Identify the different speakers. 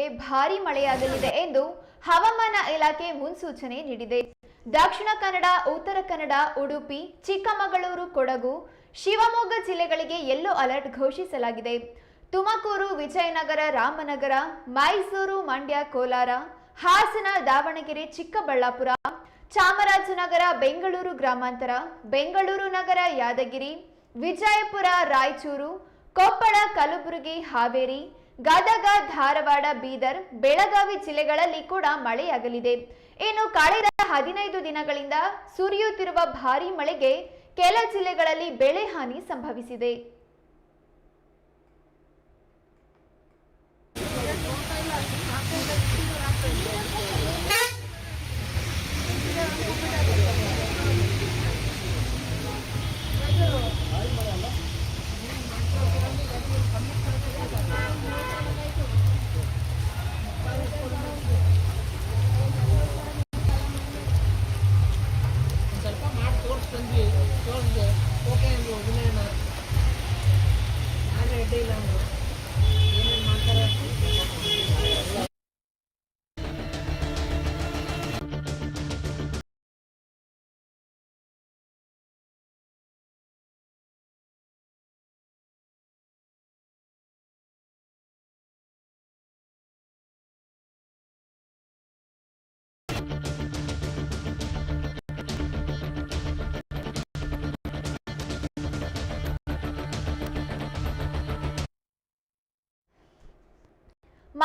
Speaker 1: ಜಿಲ್ಲೆಗಳಿಗೆ ಭಾರೀ ಮಳೆಯಾಗಲಿದೆ ಎಂದು ಹವಾಮಾನ ಇಲಾಖೆ ಮುನ್ಸೂಚನೆ ನೀಡಿದೆ. ದಕ್ಷಿಣ ಕನ್ನಡ, ಉತ್ತರ ಕನ್ನಡ, ಉಡುಪಿ, ಚಿಕ್ಕಮಗಳೂರು, ಕೊಡಗು, ಶಿವಮೊಗ್ಗ ಜಿಲ್ಲೆಗಳಿಗೆ ಯೆಲ್ಲೋ ಅಲರ್ಟ್ ಘೋಷಿಸಲಾಗಿದೆ. ತುಮಕೂರು, ವಿಜಯನಗರ, ರಾಮನಗರ, ಮೈಸೂರು, ಮಂಡ್ಯ, ಕೋಲಾರ, ಹಾಸನ, ದಾವಣಗೆರೆ, ಚಿಕ್ಕಬಳ್ಳಾಪುರ, ಚಾಮರಾಜನಗರ, ಬೆಂಗಳೂರು ಗ್ರಾಮಾಂತರ, ಬೆಂಗಳೂರು ನಗರ, ಯಾದಗಿರಿ, ವಿಜಯಪುರ, ರಾಯಚೂರು, ಕೊಪ್ಪಳ, ಕಲಬುರಗಿ, ಹಾವೇರಿ ಗದಗ, ಧಾರವಾಡ, ಬೀದರ್, ಬೆಳಗಾವಿ ಜಿಲ್ಲೆಗಳಲ್ಲಿ ಕೂಡ ಮಳೆಯಾಗಲಿದೆ. ಇನ್ನು ಕಳೆದ ಹದಿನೈದು ದಿನಗಳಿಂದ ಸುರಿಯುತ್ತಿರುವ ಭಾರಿ ಮಳೆಗೆ ಕೆಲ ಜಿಲ್ಲೆಗಳಲ್ಲಿ ಬೆಳೆ ಹಾನಿ ಸಂಭವಿಸಿದೆ.
Speaker 2: birthday lang.